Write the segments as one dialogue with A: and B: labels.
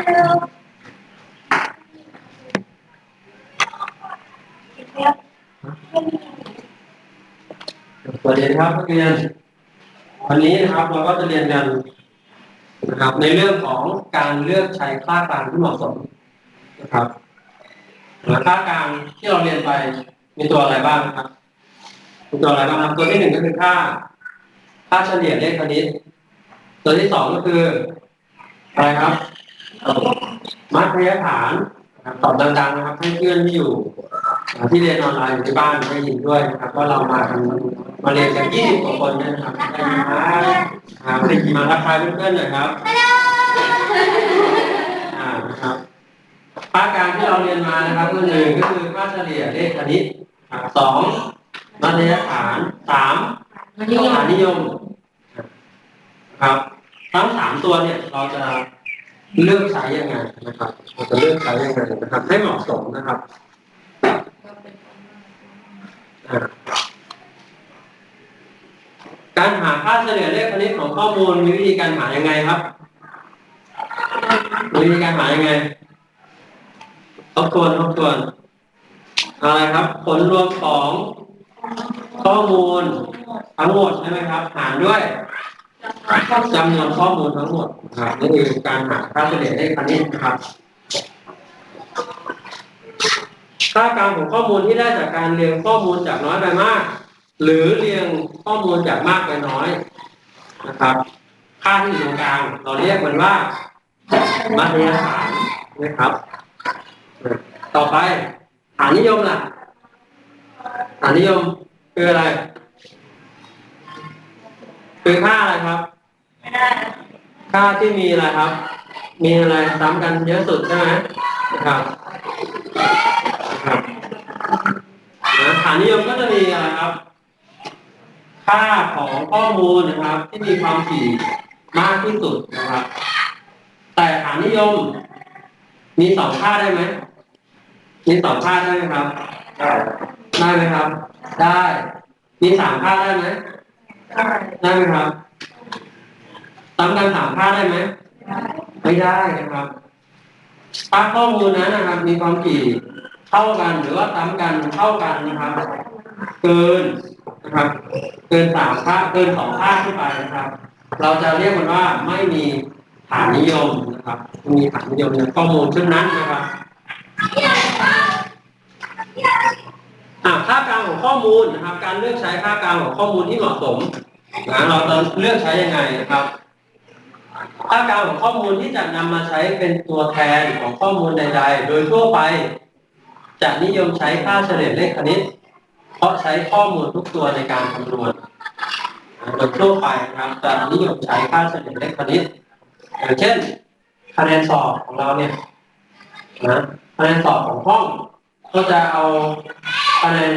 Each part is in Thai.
A: สวัสดีครับนักเรียน วันนี้นะครับเราก็จะเรียนกันนะครับในเรื่องของการเลือกใช้ค่ากลางที่เหมาะสมนะครับและค่ากลางที่เราเรียนไปมีตัวอะไรบ้างครับมีตัวอะไรบ้างครับตัวที่หนึ่งก็คือค่า ค่าเฉลี่ยเลขคณิต ตัวที่สองก็คืออะไรครับ มัธยฐานนะครับตอบดังๆนะครับ ให้เพื่อนที่อยู่อ่าที่เรียนออนไลน์อยู่ที่บ้านได้ยินด้วยนะครับว่าเรามากันมาเรียนกันยี่สิบกว่าคนเนยนะครับได้ยินไหมอ่าได้ยินมาทักทายเพื่อนๆหน่อยครับอ่านะครับภาคการที่เราเรียนมานะครับก็หนึ่งก็คือค่าเฉลี่ยเลขคณิตครับสองมัธยฐานสามฐานนิยมนะครับ ทั้งสามตัวเนี่ยเราจะ เลือกใช้ยังไงนะครับเราจะเลือกใช้ยังไงนะครับ ให้เหมาะสมนะครับการหาค่าเฉลี่ยเลขคณิตของข้อมูลมีวิธีการหายังไงครับมีวิธีการหายังไงทบทวนทบทวนอะไรครับ ผลรวมของข้อมูลทั้งหมดใช่ไหมครับ หารด้วย จำนวนข้อมูลทั้งหมดนะครับนี่คือการหาค่าเฉลี่ยเลขคณิตนะครับ ค่ากลางของข้อมูลที่ได้จากการเรียงข้อมูลจากน้อยไปมาก หรือเรียงข้อมูลจากมากไปน้อยนะครับ ค่าที่อยู่ตรงกลางเราเรียกมันว่ามัธยฐานนะครับ ต่อไปฐานนิยมล่ะฐานนิยมคืออะไร คือค่าอะไรครับค่าที่มีอะไรครับ มีอะไรซ้ำกันเยอะสุดใช่ไหมนะครับครับฐานนิยมก็จะมีอะไรครับ ค่าของข้อมูลนะครับ ที่มีความถี่มากที่สุดนะครับ แต่ฐานนิยม มีสองค่าได้ไหมมีสองค่าได้ไหมครับ ได้ได้ไหมครับ ได้ มีสามค่าได้ไหม ได้ไหมครับซ้ำกันสามค่าได้ไหมไม่ได้นะครับถ้าข้อมูลนั้นนะครับ มีความถี่เท่ากันหรือว่าซ้ำกันเท่ากันนะครับ เกินนะครับ เกินสามค่าเกินสองค่าขึ้นไปนะครับ เราจะเรียกมันว่าไม่มีฐานนิยมนะครับไม่มีฐานนิยมในข้อมูลชุดนั้นนะครับ อ่าค่ากลางของข้อมูลนะครับ การเลือกใช้ค่ากลางของข้อมูลที่เหมาะสมนะเราจะเลือกใช้ยังไงนะครับค่ากลางของข้อมูลที่จะนำมาใช้เป็นตัวแทนของข้อมูลใด ๆ โดยทั่วไปจะนิยมใช้ค่าเฉลี่ยเลขคณิต เพราะใช้ข้อมูลทุกตัวในการคำนวณโดยทั่วไปนะครับจะนิยมใช้ค่าเฉลี่ยเลขคณิตอย่างเช่น คะแนนสอบของเราเนี่ยนะคะแนนสอบของห้องก็จะเอา คะแนน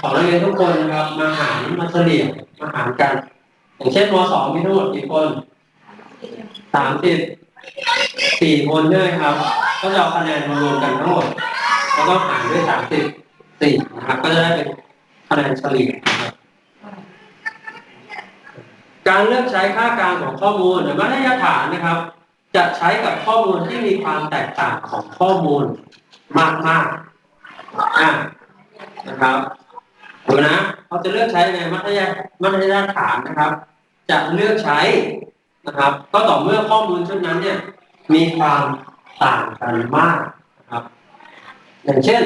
A: ของนักเรียนทุกคนนะครับมาหารมาเฉลี่ยมาหารกัน อย่างเช่นมสองมีทั้งหมดกี่คนสามสิบสี่คนใช่ไหมครับ ก็จะเอาคะแนนมารวมกันทั้งหมด แล้วก็หารด้วยสามสิบสี่นะครับ ก็จะได้เป็นคะแนนเฉลี่ยนะครับการเลือกใช้ค่ากลางของข้อมูลหรือมาตรฐานนะครับ จะใช้กับข้อมูลที่มีความแตกต่างของข้อมูลมากมากๆอ่า นะครับดูนะเขาจะเลือกใช้ในมัธยมัธยฐานนะครับ จะเลือกใช้นะครับ ก็ต่อเมื่อข้อมูลชุดนั้นเนี่ย มีความต่างกันมากนะครับ อย่างเช่น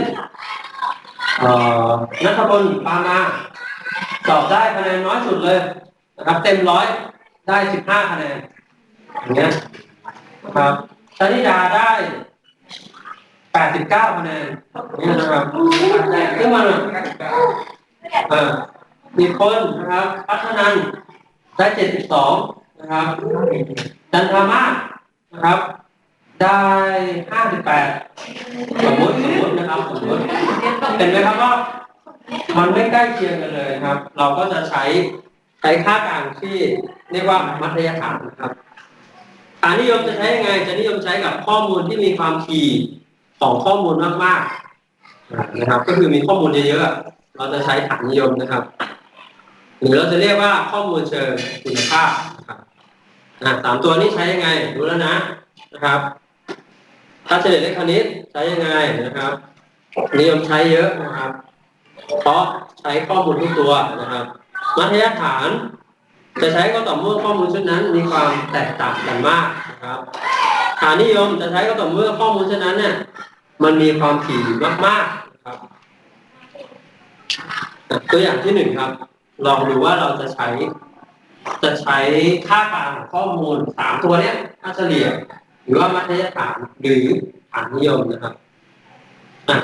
A: นัทพลปามาสอบได้คะแนนน้อยสุดเลยนะครับ เต็มร้อยได้สิบห้าคะแนนอย่างเงี้ยนะครับชนิดาได้ แปดสิบเก้าคะแนนอย่นะครับขึ้นมาหน่อยเออมีคนนะครับพัฒนันได้เจ็ดสิบสองนะครับ จันทามานะครับ ได้ห้าสิบแปดสมมติสมมตินะครับสมมติเห็นไหมครับว่ามันไม่ใกล้เคียงกันเลยครับ เราก็จะใช้ใช้ค่ากลางที่เรียกว่ามัธยฐานนะครับฐานนิยมจะใช้ยังไง จะนิยมใช้กับข้อมูลที่มีความถี่ ของข้อมูลมากๆนะครับ ก็คือมีข้อมูลเยอะๆเราจะใช้ฐานนิยมนะครับ หรือเราจะเรียกว่าข้อมูลเชิงคุณภาพนะครับสามตัวนี้ใช้ยังไงรู้แล้วนะนะครับค่าเฉลี่ยเลขคณิตใช้ยังไงนะครับ นิยมใช้เยอะนะครับ เพราะใช้ข้อมูลทุกตัวนะครับ มัธยฐานจะใช้ก็ต่อเมื่อข้อมูลชุดนั้นมีความแตกต่างกันมากนะครับฐานนิยมจะใช้ก็ต่อเมื่อข้อมูลชุดนั้นเนี่ย มันมีความถี่มากๆนะครับ ตัวอย่างที่หนึ่งครับ ลองดูว่าเราจะใช้ จะใช้ค่ากลางของข้อมูลสามตัวเนี้ยค่าเฉลี่ย หรือว่ามัธยฐานหรือฐานนิยมนะครับอะ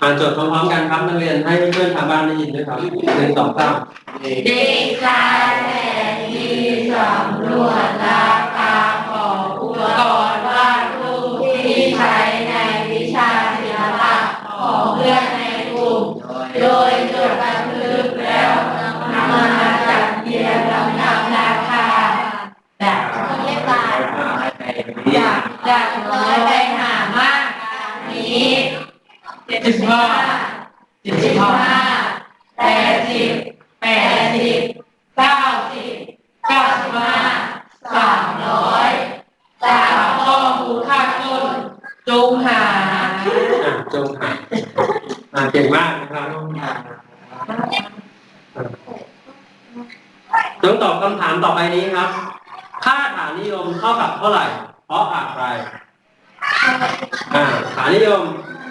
A: อ่านจทย์พร้อมๆกันครับนักเรียนให้เพื่อนทางบ้านได้ยินด้วยครับหนึ่งสองสาม
B: เด็กชายแสนดีสำรวจราคาของอุปกรณ์ พื่อนในกลุ่ม โดยจดบันทึกแล้วนำมาจัดเรียงลำดับราคาแบบเรียบร้อยจากจากน้อยไปหามากนี้เจ็ดสิบห้าเจ็ดสิบห้าแปดสิบ แปดสิบเก้าสิบเก้าสิบห้าสามร้อยจากข้อมูลข้างต้นจงหา
A: อะจงหาอ่าเก่งมากนะครับจงตอบคำถามต่อไปนี้ครับ ค่าฐานนิยมเท่ากับเท่าไหร่ เพราะอะไรอ่าฐานนิยม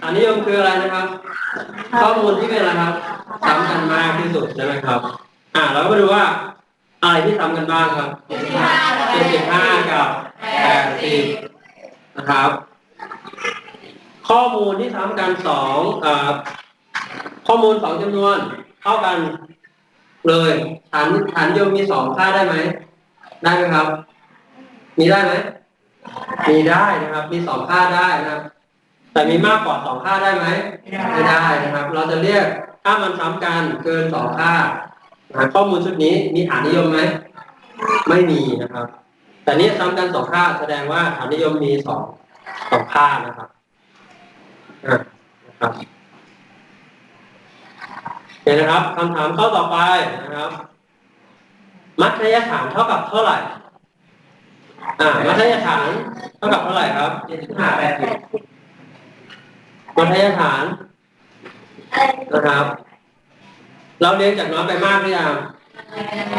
A: ฐานนิยมคืออะไรนะครับ ข้อมูลที่เป็นอะไรครับซ้ำกันมากที่สุดใช่ไหมครับ อ่า เราก็มาดูว่าอะไรที่ซ้ำกันบ้างครับ
B: เจ็ดสิบห้า
A: กับแปดสิบนะครับ ข้อมูลที่ซ้ำกันสองอ่อข้อมูลสองจำนวนเท่ากันเลยฐานฐานโยมมีสองค่าได้ไหมได้ไหมครับ มีได้ไหมมีได้นะครับ มีสองค่าได้นะครับ แต่มีมากกว่าสองค่าได้ไหมไม่ได้นะครับ เราจะเรียกถ้ามันซ้ำกันเกินสองค่านะข้อมูลชุดนี้มีฐานนิยมไหมไม่มีนะครับ แต่นี่ซ้ำกันสองค่าแสดงว่าฐานนิยมมีสองสองค่านะครับอะนะครับเห็นนะครับคำถามข้อต่อไปนะครับ มัธยฐานเท่ากับเท่าไหร่ อ่ามัธยฐานเท่ากับเท่าไหร่ครับห้าแปดสิบมัธยฐานนะครับ เราเรียงจากน้อยไปมากหรือยัง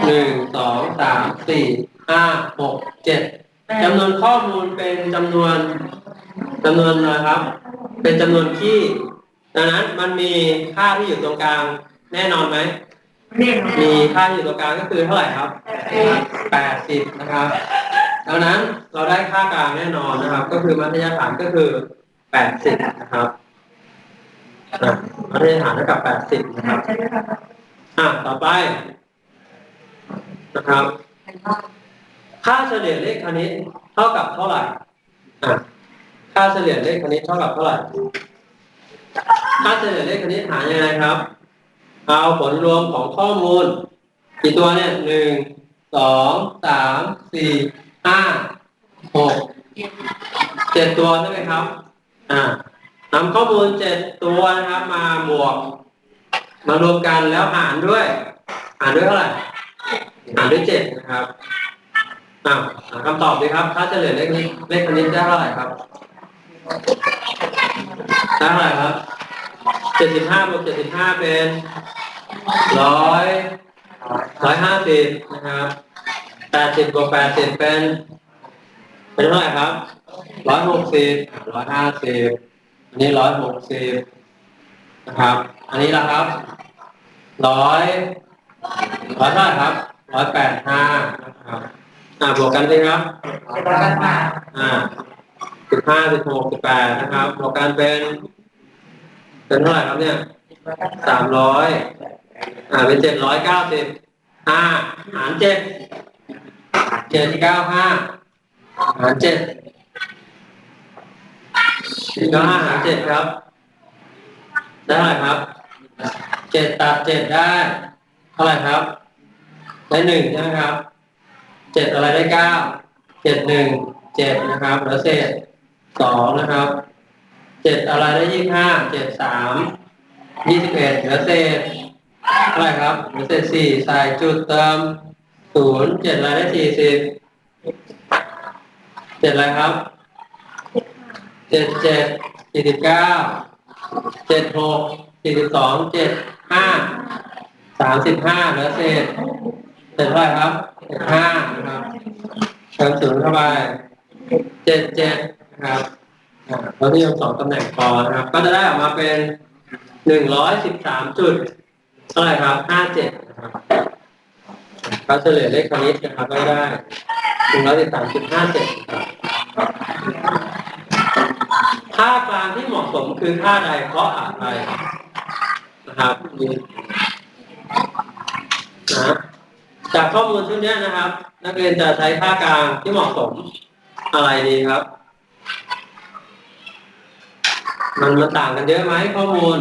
A: หนึ่งสองสามสี่ห้าหกเจ็ดจำนวนข้อมูลเป็นจำนวนจำนวนนะครับ เป็นจำนวนที่ดังนั้นมันมีค่าที่อยู่ตรงกลางแน่นอนไหมมีค่าที่อยู่ตรงกลางก็คือเท่าไหร่ครับแปดสิบนะครับ ดังนั้นเราได้ค่ากลางแน่นอนนะครับ ก็คือมัธยฐานก็คือแปดสิบนะครับอะมัธยฐานเท่ากับแปดสิบนะครับอะต่อไปนะครับ ค่าเฉลี่ยเลขคณิตเท่ากับเท่าไหร่อะค่าเฉลี่ยเลขคณิตเท่ากับเท่าไหร่ ค่าเฉลี่ยเลขคณิตหายังไงครับ เอาผลรวมของข้อมูลกี่ตัวเนี่ยหนึ่งสองสามสี่ ห้าหกเจ็ดตัวใช่ไหมครับ อ่านำข้อมูลเจ็ดตัวนะครับ มาบวก มารวมกันแล้วหารด้วย หารด้วยเท่าไหร่หารด้วยเจ็ดนะครับอ่าหาคำตอบดีครับค่าเฉลี่ยเลขนี้เลขคณิตได้เท่าไหร่ครับได้เท่าไหร่ครับเจ็ดสิบห้าบวกเจ็ดสิบห้าเป็นร้อยร้อยห้าสิบนะครับ แปดสิบบวกแปดสิบเป็น เป็นเท่าไหร่ครับร้อยหกสิบร้อยห้าสิบอันนี้ร้อยหกสิบนะครับ อันนี้ละครับร้อยร้อยเท่าไหร่ครับร้อยแปดห้านะครับอ่าบวกกันสิครับอ่าสิบห้าสิบหกสิบแปดนะครับบวกกันเป็น เป็นเท่าไหร่ครับเนี่ยสามร้อยอ่าเป็นเจ็ดร้อยเก้าสิบห้าหารเจ็ด เจ็ดเก้าห้าหารเจ็ดเจ็ดเก้าห้าหารเจ็ดครับ ได้เท่าไหร่ครับเจ็ดตัดเจ็ดได้เท่าไหร่ครับ ได้หนึ่งใช่ไหมครับเจ็ดอะไรได้เก้าเจ็ดหนึ่งเจ็ดนะครับเหลือเศษสองนะครับเจ็ดอะไรได้ยี่ห้าเจ็ดสามยี่สิบเอ็ดเหลือเศษเท่าไหร่ครับเหลือเศษสี่ใส่จุดเติม ศูนย์เจ็ดอะไรได้สี่สิบเจ็ดอะไรครับเจ็ดเจ็ดสี่สิบเก้าเจ็ดหกสี่สิบสองเจ็ดห้าสามสิบห้าเหลือเศษเศษเท่าไหร่ครับเศษห้านะครับเติมศูนย์เข้าไปเจ็ดเจ็ดนะครับเราที่ยมสองตำแหน่งพอนะครับ ก็จะได้ออกมาเป็นหนึ่งร้อยสิบสามจุดเท่าไหร่ครับห้าเจ็ดนะครับ ก็เฉลี่ยเลขคณิตนะครับก็ได้หนึ่งร้อยสิบสามจุดห้าเจ็ดครับค่ากลางที่เหมาะสมคือค่าใดเพราะอะไรนะครับนี่นะจากข้อมูลชุดนี้นะครับ นักเรียนจะใช้ค่ากลางที่เหมาะสมอะไรดีครับ มันมันต่างกันเยอะไหมข้อมูล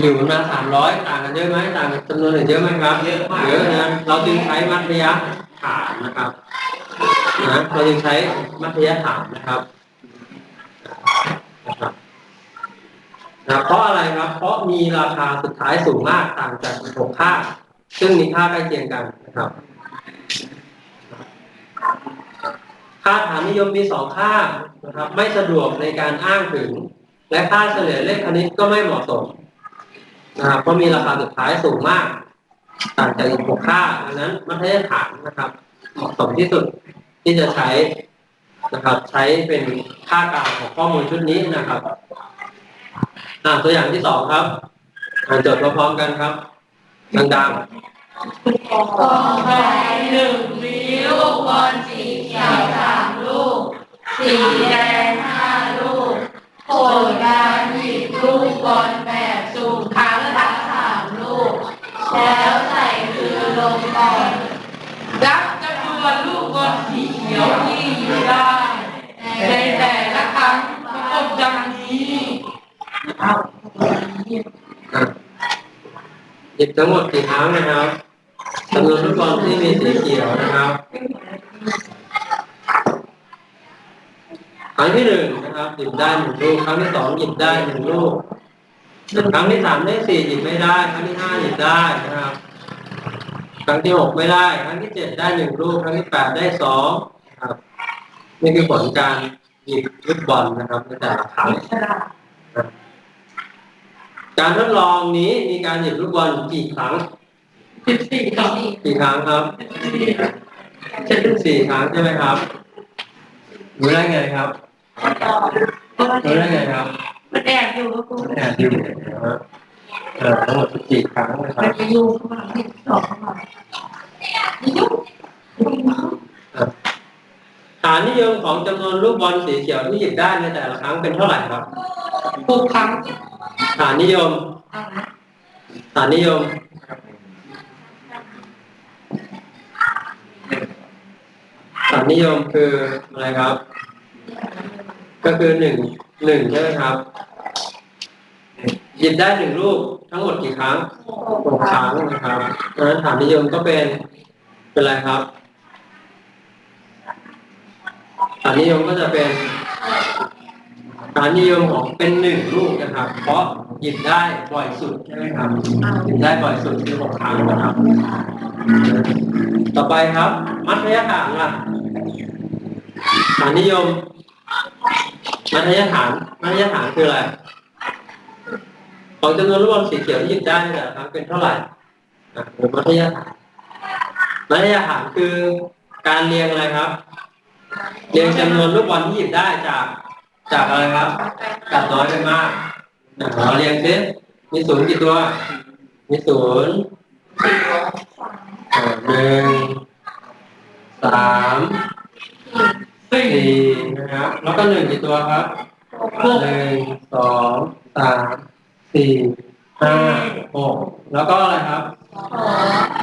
A: อยู่มาสามร้อยต่างกันเยอะไหมต่างกันจำนวนอื่นเยอะไหมครับเยอะมากเยอะนะเราจึงใช้มัธยฐานนะครับนะเราจึงใช้มัธยฐานนะครับนะครับนะเพราะอะไรครับ เพราะมีราคาสุดท้ายสูงมากต่างจากหกค่า ซึ่งมีค่าใกล้เคียงกันนะครับ ค่าฐานนิยมมีสองค่านะครับ ไม่สะดวกในการอ้างถึง และค่าเฉลี่ยเลขคณิตก็ไม่เหมาะสม นะครับเพราะมีราคาสุดท้ายสูงมากต่างจากอีกหกค่าดังนั้นมัธยฐานนะครับ เหมาะสมที่สุดที่จะใช้นะครับ ใช้เป็นค่ากลางของข้อมูลชุดนี้นะครับตัวอย่างที่สองครับอ่านโจทย์พร้อมๆกันครับดัง
B: กองไข่หนึ่งมีลูกบอลสีเขียวสามลูก สีแดงห้าลูกโผลการหยิบลูกบอลแบบสุ่มครั้งละสามลูก แล้วใส่คือลงก่อนนับจำนวนลูกบอลสีเขียวที่หยิบได้ในแต่ละครั้งประกบดังนี้
A: ๆอะ หยิบทั้งหมดกี่ครั้งนะครับจำนวนลูกบอลที่มีสีเขียวนะครับครั้งที่หนึ่งนะครับหยิบได้หนึ่งลูกครั้งที่สองหยิบได้หนึ่งลูกครั้งที่สามได้สี่หยิบไม่ได้ ครั้งที่ห้าหยิบได้นะครับ ครั้งที่หกไม่ได้ ครั้งที่เจ็ดได้หนึ่งลูก ครั้งที่แปดได้สองครับ นี่คือผลการหยิบลูกบอลนะครับในแต่ละครั้ง การทดลองนี้มีการหยิบลูกบอลกี่ครั้ง
B: สิบสี่ต่อ
A: กี่ครั้งครับสี่ครั้งใช่ไหมครับรู้ได้ไงครับรู้ได้ไงครับ
B: มันแอบอยู่ก็กู
A: แอบดูนะฮะเอ่อทั้งหมดสี่ครั้งนะค
B: มั
A: รั
B: น
A: บ
B: ไปอยู่ข้างหลังที่สองข้างหลัง
A: ฐานนิยมของจำนวนลูกบอลสีเขียวที่หยิบได้ในแต่ละครั้งเป็นเท่าไหร่ครับ
B: หกครั้ง
A: ฐานนิยม ฐานนิยม ฐานนิยมคืออะไรครับ ก็คือหนึ่งหนึ่งใช่ไหมครับหยิบได้หนึ่งลูกทั้งหมดกี่ครั้งหกครั้งนะครับดังนั้นฐานนิยมก็เป็นเป็นอะไรครับฐานนิยมก็จะเป็น ฐานนิยมของเป็นหนึ่งลูกนะครับ เพราะหยิบได้บ่อยสุดใช่ไหมครับหยิบได้บ่อยสุดคือหกครั้งนะครับ ต่อไปครับ มัธยฐานล่ะฐานนิยม มัธยฐานมัธยฐานคืออะไรของจำนวนลูกบอลสีเขียวที่หยิบได้ในแต่ละครั้งเป็นเท่าไหร่อะคือมัธยฐานมัธยฐานคือการเรียงอะไรครับ เรียงจำนวนลูกบอลที่หยิบได้จาก จากอะไรครับ จากน้อยไปมากเราเรียงซิมีศูนย์กี่ตัว มีศูนย์หนึ่งสามสี่นะครับ แล้วก็หนึ่งกี่ตัวครับหนึ่งสองสามสี่ห้าหกแล้วก็อะไรครับ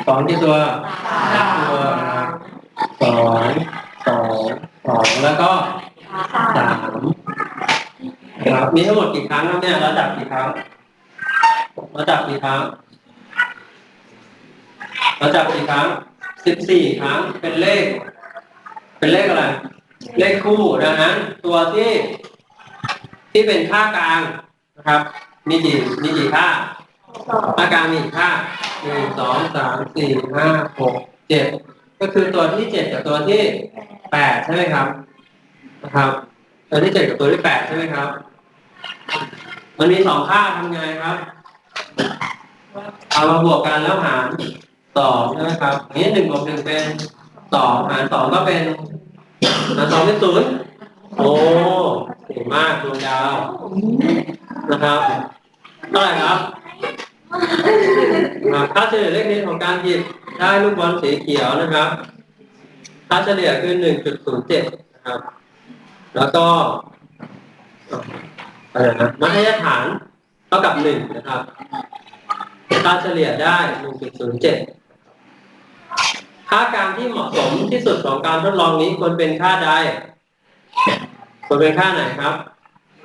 A: สองกี่ตัวตัวสองสองสองแล้วก็สาม ครับ มีทั้งหมดกี่ครั้งครับเนี่ยเราจับกี่ครั้งเราจับกี่ครั้งเราจับกี่ครั้งสิบสี่ครั้งเป็นเลข เป็นเลขอะไร เลขคู่ดังนั้น ตัวที่ที่เป็นค่ากลางนะครับ มีกี่มีกี่ค่าค่ากลางมีกี่ค่าหนึ่งสองสามสี่ห้าหกเจ็ดก็คือตัวที่เจ็ดกับตัวที่แปดใช่ไหมครับ นะครับ ตัวที่เจ็ดกับตัวที่แปดใช่ไหมครับ มันมีสองค่าทำไงครับ เอามาบวกกันแล้วหารสองใช่ไหมครับอย่างนี้หนึ่งบวกหนึ่งเป็นสองหารสองก็เป็นหารสองเป็นศูนย์โอ้เก่งมากดวงดาวนะครับเท่าไหร่ครับครับค่าเฉลี่ยเลขนี้ของการหยิบได้ลูกบอลสีเขียวนะครับค่าเฉลี่ยคือหนึ่งจุดศูนย์เจ็ดนะครับ แล้วก็ อะไรนะมัธยฐานเท่ากับหนึ่งนะครับค่าเฉลี่ยได้1.07ค่ากลางที่เหมาะสมที่สุดของการทดลองนี้ควรเป็นค่าใดควรเป็นค่าไหนครับ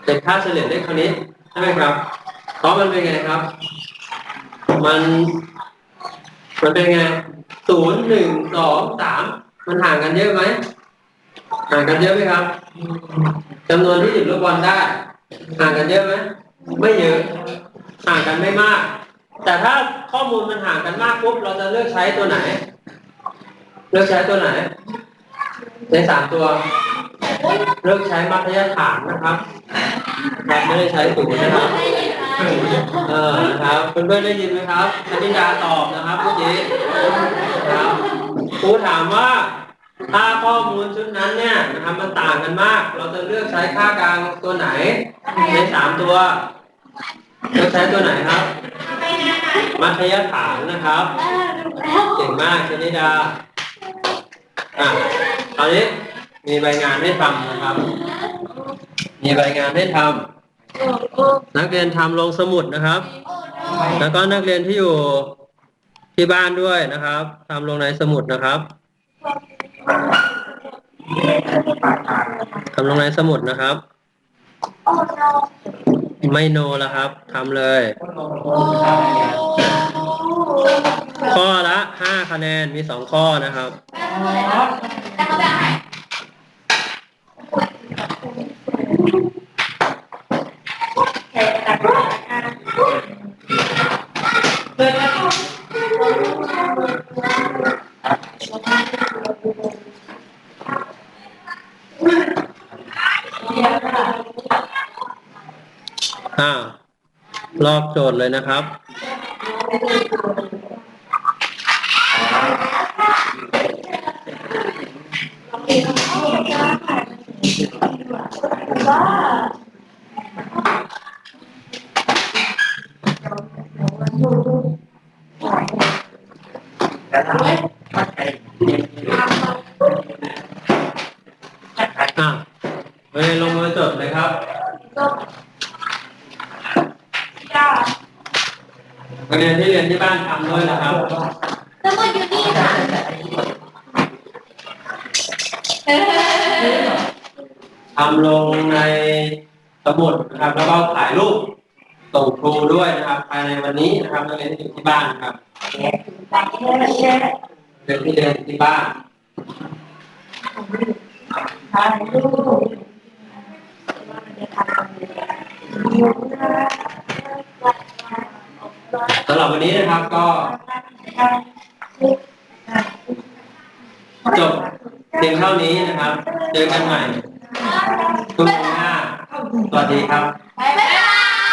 A: เป็นค่าเฉลี่ยเลขคณิตใช่ไหมครับเพราะมันเป็นไงครับ มัน มันเป็นไงศูนย์หนึ่งสองสามมันห่างกันเยอะไหมห่างกันเยอะไหมครับจำนวนที่หยิบลูกบอลได้ ห่างกันเยอะไหมไม่เยอะห่างกันไม่มาก แต่ถ้าข้อมูลมันห่างกันมากปุ๊บเราจะเลือกใช้ตัวไหน เลือกใช้ตัวไหนในสามตัวเลือกใช้มัธยฐานนะครับครับไม่ได้ใช้ศูนย์นะครับเออนะครับเพื่อนๆได้ยินไหมครับคณิดาตอบนะครับเมื่อกี้นะครับครูถามว่า ถ้าข้อมูลชุดนั้นเนี่ยนะครับมันต่างกันมาก เราจะเลือกใช้ค่ากลางตัวไหนในสามตัวเลือกใช้ตัวไหนครับ มัธยฐานนะครับเก่งมากชนิดาอะตอนนี้มีใบงานให้ทำนะครับ มีใบงานให้ทำนักเรียนทำลงสมุดนะครับ แล้วก็นักเรียนที่อยู่ที่บ้านด้วยนะครับทำลงในสมุดนะครับ ทำลงในสมุดนะครับ ไม่โนแล้วครับทำเลย ข้อละห้าคะแนนมีสองข้อนะครับ ลอกโจทย์เลยนะครับอ่าเวลงมือจดเลยครับนักเรียนที่เรียนที่บ้านทำด้วยนะครับ
B: แล้วก็อยู่นี่ค่ะเออ
A: ทำลงในสมุดนะครับ แล้วก็ถ่ายรูป ส่งครูด้วยนะครับ ภายในวันนี้นะครับนักเรียนที่อยู่ที่บ้านนะครับเรียนที่เรียนที่บ้านสำหรับวันนี้นะครับก็จบเพียงเท่านี้นะครับ เจอกันใหม่ทุกวันหน้าสวัสดีครับ
B: บ๊ายบาย